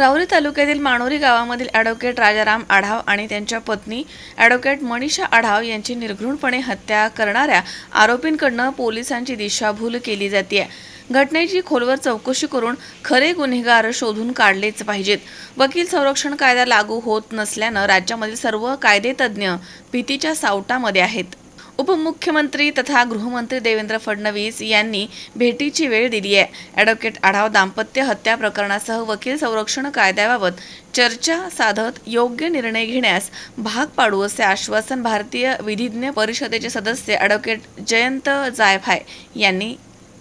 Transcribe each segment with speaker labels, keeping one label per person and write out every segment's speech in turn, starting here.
Speaker 1: राहुरी तालुक्यातील माणोरी गावामधील ॲडव्होकेट राजाराम आढाव आणि त्यांच्या पत्नी ॲडव्होकेट मनीषा आढाव यांची निर्घृणपणे हत्या करणाऱ्या आरोपींकडनं पोलिसांची दिशाभूल केली जाते घटनेची खोलवर चौकशी करून खरे गुन्हेगार शोधून काढलेच पाहिजेत. वकील संरक्षण कायदा लागू होत नसल्यानं राज्यामधील सर्व कायदेतज्ज्ञ भीतीच्या सावटामध्ये आहेत. उपमुख्यमंत्री तथा गृहमंत्री देवेंद्र फडणवीस यांनी भेटीची वेळ दिली आहे. ॲडव्होकेट आढाव दाम्पत्य हत्या प्रकरणासह वकील संरक्षण कायद्याबाबत चर्चा साधत योग्य निर्णय घेण्यास भाग पाडू असे आश्वासन भारतीय विधिज्ञ परिषदेचे सदस्य ॲडव्होकेट जयंत जायभाय यांनी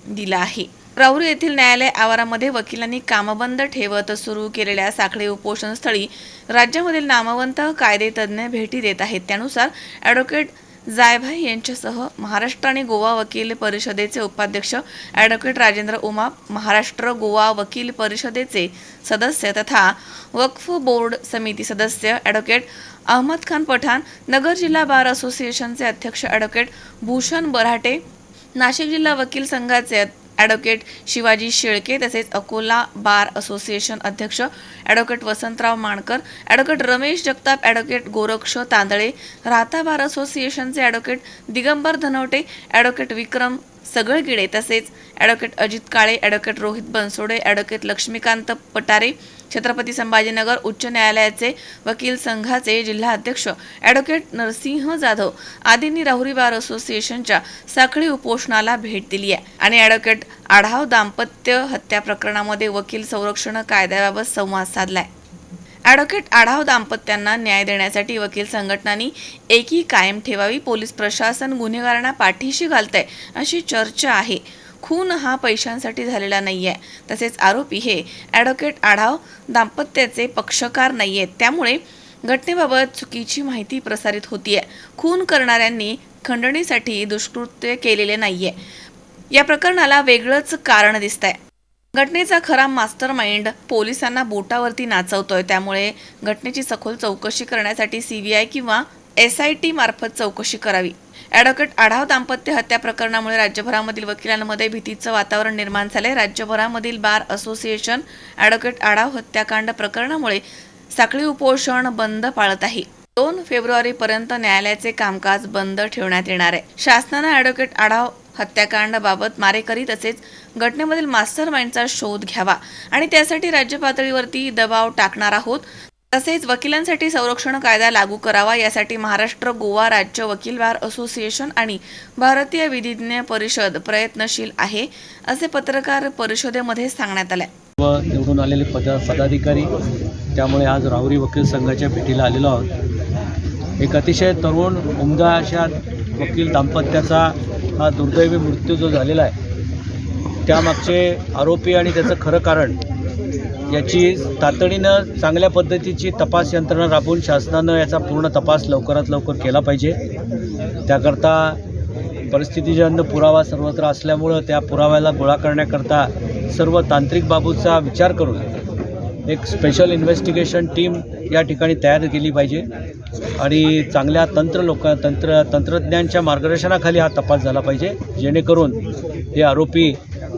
Speaker 1: दिलं आहे. राहुरी येथील न्यायालय आवारामध्ये वकिलांनी कामबंद ठेवत सुरू केलेल्या साखळी उपोषणस्थळी राज्यामधील नामवंत कायदेतज्ञ भेटी देत आहेत. त्यानुसार ॲडव्होकेट जायभाई यांच्यासह महाराष्ट्र आणि गोवा वकील परिषदेचे उपाध्यक्ष ॲडव्होकेट राजेंद्र उमा महाराष्ट्र गोवा वकील परिषदेचे सदस्य तथा वक्फ बोर्ड समिती सदस्य ॲडव्होकेट अहमद खान पठाण नगर जिल्हा बार असोसिएशनचे अध्यक्ष ॲडव्होकेट भूषण बऱ्हाटे नाशिक जिल्हा वकील संघाचे ॲडव्होकेट शिवाजी शेळके तसेच अकोला बार असोसिएशन अध्यक्ष advocate Vasantrao Mankar advocate Ramesh Jagtap advocate Goraksh Tandale Rahata bar असोसिएशनचे ॲडव्होकेट दिगंबर धनवटे ॲडव्होकेट विक्रम सगळगिडे तसेच advocate Ajit Kale advocate Rohit Bansode advocate Laxmikant Patare Chhatrapati Sambhajinagar उच्च न्यायालयाचे वकील संघाचे जिल्हा अध्यक्ष ॲडव्होकेट नरसिंह जाधव आदींनी राहुरी बार असोसिएशनच्या साखळी उपोषणाला भेट दिली आहे. आणि ॲडव्होकेट आढाव दाम्पत्य हत्या प्रकरणामध्ये वकील संरक्षण कायद्याबाबत संवाद साधलाय. ॲडव्होकेट आढाव दाम्पत्यांना न्याय देण्यासाठी वकील संघटनांनी एकी कायम ठेवावी पोलीस प्रशासन गुन्हेगारांना पाठीशी घालतंय अशी चर्चा आहे. खून हा पैशांसाठी झालेला नाही आहे तसेच आरोपी हे ॲडव्होकेट आढाव दाम्पत्याचे पक्षकार नाही आहेत त्यामुळे घटनेबाबत चुकीची माहिती प्रसारित होतीये. खून करणाऱ्यांनी खंडणीसाठी दुष्कृत्य केलेले नाहीये. या प्रकरणाला वेगळंच कारण दिसतंय. घटनेचा खरा मास्टर माइंड पोलिसांना बोटावरती नाचवतोय. त्यामुळे घटनेची सखोल चौकशी करण्यासाठी सीबीआय किंवा एस आय टी मार्फत चौकशी करावी. ॲडव्होकेट आढाव दाम्पत्य हत्या प्रकरणामुळे राज्यभरामधील वकिलांमध्ये भीतीचं वातावरण निर्माण झालंय. राज्यभरामधील बार असोसिएशन ॲडव्होकेट आढाव हत्याकांड प्रकरणामुळे साखळी उपोषण बंद पाळत आहे. दोन फेब्रुवारी पर्यंत न्यायालयाचे कामकाज बंद ठेवण्यात येणार आहे. शासनानं ॲडव्होकेट आढाव हत्याकांडाबाबत मारेकरी तसेच घटनेमधील मास्टर माइंडचा शोध घ्यावा. आणि त्यासाठी राज्य पातळीवरती दबाव टाकणार आहोत. तसेच वकिलांसाठी संरक्षण कायदा लागू करावा. यासाठी महाराष्ट्र गोवा राज्य वकील बार असोसिएशन आणि भारतीय विधिज्ञ परिषद प्रयत्नशील आहे असे पत्रकार परिषदेमध्ये सांगण्यात आले.
Speaker 2: व निवडून आलेले पद पदाधिकारी त्यामुळे आज राहुरी वकील संघाच्या भेटीला आलेलो आहोत. एक अतिशय तरुण उमदा अशा वकील दाम्पत्याचा हा दुर्दैवी मृत्यू जो झालेला आहे त्यामागचे आरोपी आणि त्याचं खरं कारण याची तातडीनं चांगल्या पद्धतीची तपास यंत्रणा राबवून शासनानं याचा पूर्ण तपास लवकरात लवकर केला पाहिजे. त्याकरता परिस्थितीजन्य पुरावा सर्वत्र असल्यामुळं त्या पुराव्याला गोळा करण्याकरता सर्व तांत्रिक बाबूचा विचार करून एक स्पेशल इन्व्हेस्टिगेशन टीम या ठिकाणी तयार केली पाहिजे. आणि चांगल्या तंत्र लोक तंत्र तंत्रज्ञांच्या मार्गदर्शनाखाली हा तपास झाला पाहिजे. जेणेकरून हे आरोपी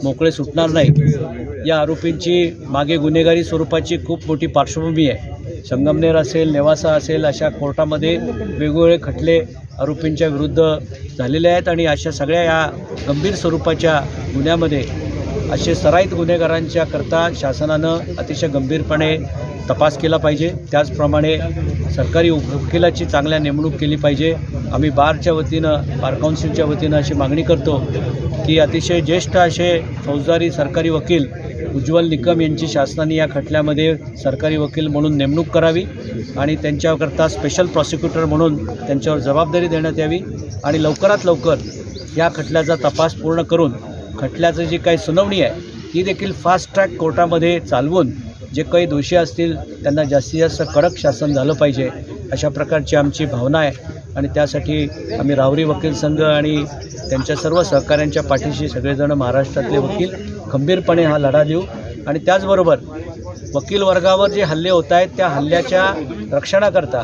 Speaker 2: मोकळे सुटणार नाही या आरोपींची मागे गुन्हेगारी स्वरूपाची खूप मोठी पार्श्वभूमी आहे. संगमनेर असेल नेवासा असेल अशा कोर्टामध्ये वेगवेगळे खटले आरोपींच्या विरुद्ध झालेले आहेत. आणि अशा सगळ्या या गंभीर स्वरूपाच्या गुन्ह्यामध्ये असे सराईत गुन्हेगारांच्या करता शासनानं अतिशय गंभीरपणे तपास केला पाहिजे. त्याचप्रमाणे सरकारी वकिलाची चांगल्या नेमणूक केली पाहिजे. आम्ही बारच्या वतीनं बार काउन्सिलच्या वतीनं अशी मागणी करतो की अतिशय ज्येष्ठ असे फौजदारी सरकारी वकील उज्ज्वल निकम यांची शासनाने या खटल्यामध्ये सरकारी वकील म्हणून नेमणूक करावी आणि त्यांच्याकरता स्पेशल प्रॉसिक्युटर म्हणून त्यांच्यावर जबाबदारी देण्यात यावी आणि लवकरात लवकर या खटल्याचा तपास पूर्ण करून खटल्याचं जी काही सुनावणी आहे ती देखील फास्ट ट्रॅक कोर्टामध्ये चालवून जे काही दोषी असतील त्यांना जास्तीत जास्त कडक शासन झालं पाहिजे अशा प्रकारची आमची भावना आहे. आणि त्यासाठी आम्ही रावरी वकील संघ आणि त्यांच्या सर्व सहकाऱ्यांच्या पाठीशी सगळेजण महाराष्ट्रातले वकील खंबीरपणे हा लढा देऊ. आणि त्याचबरोबर वकील वर्गावर जे हल्ले होत आहेत त्या हल्ल्याच्या रक्षणाकरता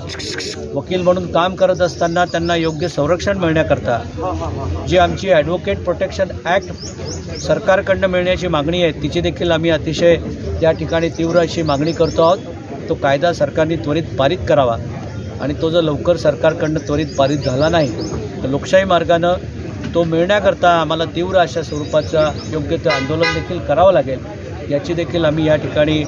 Speaker 2: वकील म्हणून काम करत असताना त्यांना योग्य संरक्षण मिळण्याकरता जी आमची ॲडव्होकेट प्रोटेक्शन ॲक्ट सरकारकडनं मिळण्याची मागणी आहे तिची देखील आम्ही अतिशय त्या ठिकाणी तीव्र अशी मागणी करतो आहोत. तो कायदा सरकारने त्वरित पारित करावा आणि तो जर लवकर सरकारकडनं त्वरित पारित झाला नाही तर लोकशाही मार्गानं तो मिळण्याकरता आम्हाला तीव्र अशा स्वरूपाचा योग्य ते आंदोलन देखील करावं लागेल. याची देखील आम्ही या ठिकाणी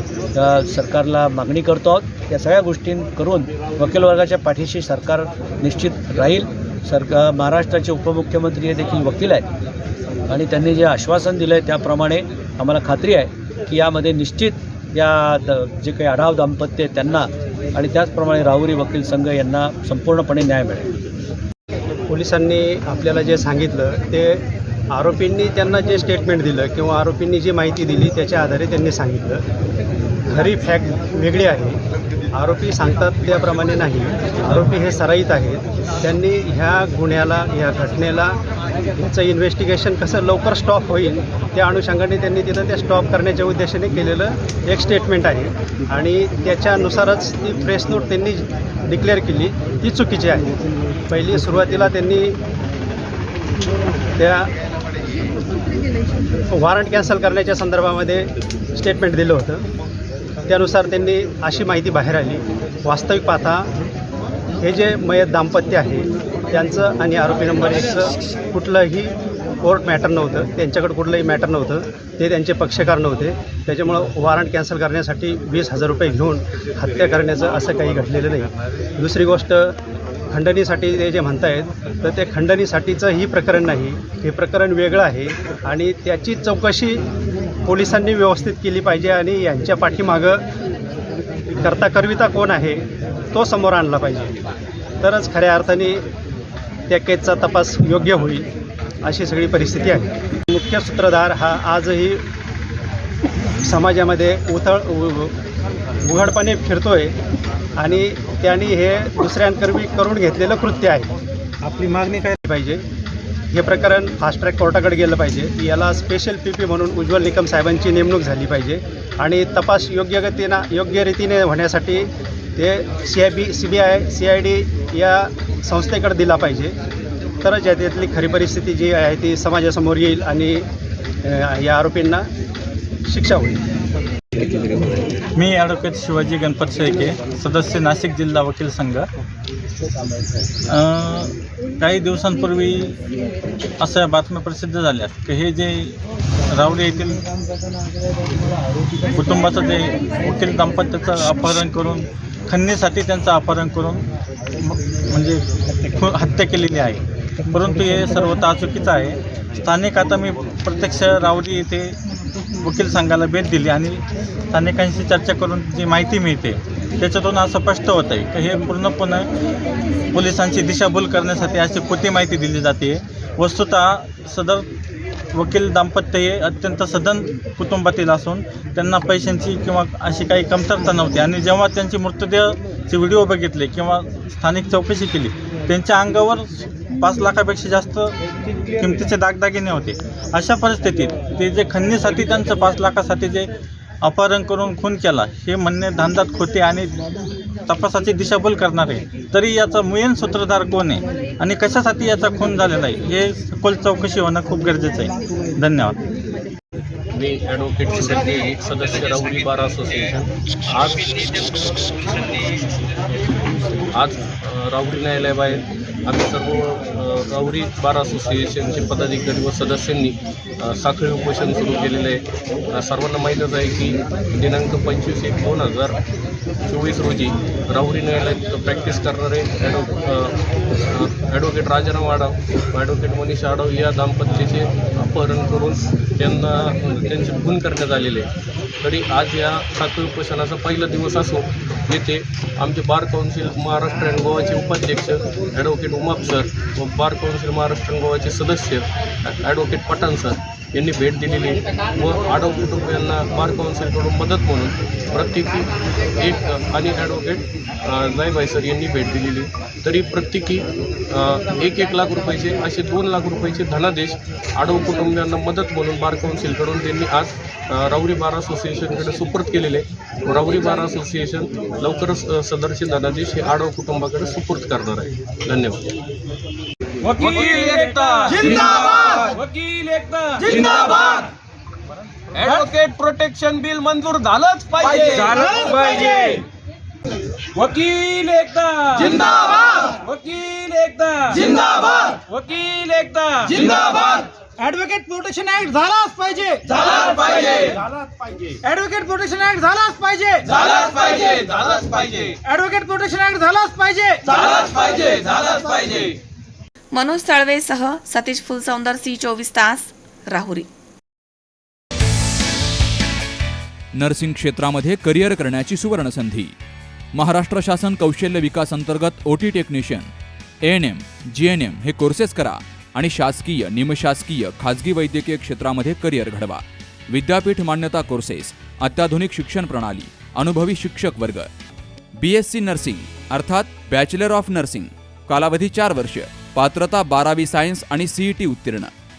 Speaker 2: सरकारला मागणी करतो आहोत. या सगळ्या गोष्टी करून वकील वर्गाच्या पाठीशी सरकार निश्चित राहील. सरकार महाराष्ट्राचे उपमुख्यमंत्री हे देखील वकील आहेत. आणि त्यांनी जे आश्वासन दिलं आहे त्याप्रमाणे आम्हाला खात्री आहे की यामध्ये निश्चित या द जे काही आढाव दाम्पत्य आहे त्यांना आणि त्याचप्रमाणे राहुरी वकील संघ यांना संपूर्णपणे न्याय मिळेल.
Speaker 3: पोलिसांनी आपल्याला जे सांगितलं ते आरोपींनी त्यांना जे स्टेटमेंट दिलं किंवा आरोपींनी जी माहिती दिली त्याच्या आधारे त्यांनी सांगितलं. खरी फॅक्ट वेगळी आहे. आरोपी सांगतात त्याप्रमाणे नाही. आरोपी हे सराईत आहेत. त्यांनी ह्या गुन्ह्याला ह्या घटनेला ह्याचं इन्व्हेस्टिगेशन कसं लवकर स्टॉप होईल त्या अनुषंगाने त्यांनी तिथं ते स्टॉप करण्याच्या उद्देशाने केलेलं एक स्टेटमेंट आहे. आणि त्याच्यानुसारच ती प्रेस नोट त्यांनी डिक्लेअर केली. ती चुकीची आहे. पहिली सुरुवातीला त्यांनी त्या वॉरंट कॅन्सल करण्याच्या संदर्भामध्ये स्टेटमेंट दिलं होतं. त्यानुसार त्यांनी अशी माहिती बाहेर आली. वास्तविक पाहता हे जे मयत दाम्पत्य आहे त्यांचं आणि आरोपी नंबर एकचं कुठलंही कोर्ट मॅटर नव्हतं. त्यांच्याकडे कुठलंही मॅटर नव्हतं. ते त्यांचे पक्षकार नव्हते. त्याच्यामुळं वॉरंट कॅन्सल करण्यासाठी वीस हजार रुपये घेऊन हत्या करण्याचं असं काही घडलेलं नाही. दुसरी गोष्ट खंडणीसाठी ते जे म्हणतायत तर ते खंडणीसाठीचं ही प्रकरण नाही. हे प्रकरण वेगळं आहे आणि त्याची चौकशी पोलिसांनी व्यवस्थित केली पाहिजे आणि यांच्या पाठीमागं करता करविता कोण आहे तो समोर आणला पाहिजे. तरच खऱ्या अर्थाने त्या केसचा तपास योग्य होईल अशी सगळी परिस्थिती आहे. मुख्य सूत्रधार हा आजही समाजामध्ये उथळ उ- उघडपणे फिरतोय आणि त्यांनी हे दुसऱ्यांकरवी करून घेतलेलं कृत्य आहे. आपली मागणी काय? पाहिजे. हे प्रकरण फास्ट ट्रॅक कोर्टाकडे गेलं पाहिजे. याला स्पेशल पी पी म्हणून उज्ज्वल निकम साहेबांची नेमणूक झाली पाहिजे. आणि तपास योग्य गतीनं योग्य रीतीने होण्यासाठी ते C I B C B I C I D या संस्थेकडे दिला पाहिजे. तरच या त्यातली खरी परिस्थिती जी आहे ती समाजासमोर येईल आणि या आरोपींना शिक्षा होईल.
Speaker 4: मी ॲडव्होकेट शिवाजी गणपत शेळके सदस्य नाशिक जिल्हा वकील संघ. काही दिवसांपूर्वी अशा बातम्या प्रसिद्ध झाल्या की हे जे रावडे येथील कुटुंबाचं जे वकील दाम्पत्याचं अपहरण करून खन्नीसाठी त्यांचं अपहरण करून म्हणजे हत्या केलेली आहे. परंतु हे सर्वता चुकीचं आहे. स्थानिक आता मी प्रत्यक्ष रावडी येथे वकील संघाला भेट दिली आणि स्थानिकांशी चर्चा करून जी माहिती मिळते त्याच्यातून असं स्पष्ट होतं आहे की हे पूर्णपणे पोलिसांची दिशाभूल करण्यासाठी अशी खोटी माहिती दिली जाते. वस्तुतः सदर वकील दाम्पत्य हे अत्यंत सदन कुटुंबातील असून त्यांना पैशांची किंवा अशी काही कमतरता नव्हती. आणि जेव्हा त्यांची मृतदेहचे व्हिडिओ बघितले किंवा स्थानिक चौकशी केली त्यांच्या अंगावर पाच लाखापेक्षा जास्त किमतीचे दागदागिने होते. अशा परिस्थितीत ते जे खन्नीसाठी त्यांचं पाच लाखासाठी जे अपहरण करून खून केला हे म्हणणे धांदात खोटे आणि तपासाची दिशाभूल करणार. आहे तरी याचा मुयन सूत्रधार कोण आहे आणि कशासाठी याचा खून झालेला आहे हे सखोल चौकशी होणं खूप गरजेचं आहे. धन्यवाद.
Speaker 5: मी ॲडव्होकेट शिंदे सदस्य राहुली बार असोसिएशन. आज आज राहुली राहुरी न्यायालयाबाहेर आम्ही सर्व अ, राहुरी बार असोसिएशनचे पदाधिकारी व सदस्यांनी साखळी उपोषण सुरू केलेलं आहे सर्वांना माहीतच आहे की दिनांक पंचवीस एक दोन हजार चोवीस रोजी राहुरी न्यायालयात प्रॅक्टिस करणारे adv advocate Rajaram Adav advocate Manish Adav या दाम्पत्याचे अपहरण करून त्यांना त्यांचे खून करण्यात आलेले आहे. तरी आज या साखळी उपोषणाचा पहिला दिवस असो येथे आमचे बार काउन्सिल महाराष्ट्र अँड गोवाचे उपाध्यक्ष ॲडव्होकेट उमाप सर व बार काउन्सिल महाराष्ट्र अँड गोवाचे सदस्य ॲडव्होकेट पठाण सर यांनी भेट दिलेली आहे. व आडव कुटुंबियांना बार काउन्सिलकडून मदत म्हणून प्रत्येकी एक आणि ॲडव्होकेट जायबाई सर यांनी भेट दिलेली आहे. तरी प्रत्येकी एक एक लाख रुपयाचे असे दोन लाख रुपयाचे धनादेश आडव कुटुंबियांना मदत म्हणून बार काउन्सिलकडून त्यांनी आज अ, राऊरी बार असोसिएशनकडे सुपूर्द केलेले आहे. राऊरी बार असोसिएशन लवकरच सदरचे धनादेश हे आडव कुटुंबाकडे सुपूर्द करणार आहे. धन्यवाद.
Speaker 4: ऍडव्होकेट प्रोटेक्शन बिल मंजूर झालंच पाहिजे. झालंच पाहिजे. वकील एकता जिंदाबाद! वकील एकता जिंदाबाद! वकील एकता जिंदाबाद!
Speaker 6: ऍडव्होकेट प्रोटेक्शन ऍक्ट झालाच पाहिजे.
Speaker 4: झालाच पाहिजे.
Speaker 6: ऍडव्होकेट प्रोटेक्शन ऍक्ट झालाच पाहिजे.
Speaker 4: झालाच पाहिजे. झालाच पाहिजे.
Speaker 6: ऍडव्होकेट प्रोटेक्शन ऍक्ट झालाच पाहिजे.
Speaker 4: झालाच पाहिजे. झालाच पाहिजे.
Speaker 1: मनोज साळवेसह सतीश फुलसौंदर सी चोवीस तास. राहुरी.
Speaker 7: नर्सिंग क्षेत्रामध्ये करिअर करण्याची सुवर्ण संधी महाराष्ट्र शासन कौशल्य विकास अंतर्गत O T technician N M G N M हे कोर्सेस करा आणि शासकीय निमशासकीय खाजगी वैद्यकीय क्षेत्रामध्ये करिअर घडवा. विद्यापीठ मान्यता कोर्सेस अत्याधुनिक शिक्षण प्रणाली अनुभवी शिक्षक वर्ग. बी एस सी नर्सिंग अर्थात बॅचलर ऑफ नर्सिंग कालावधी चार वर्ष पात्रता बारावी सायन्स आणि सीईटी उत्तीर्ण.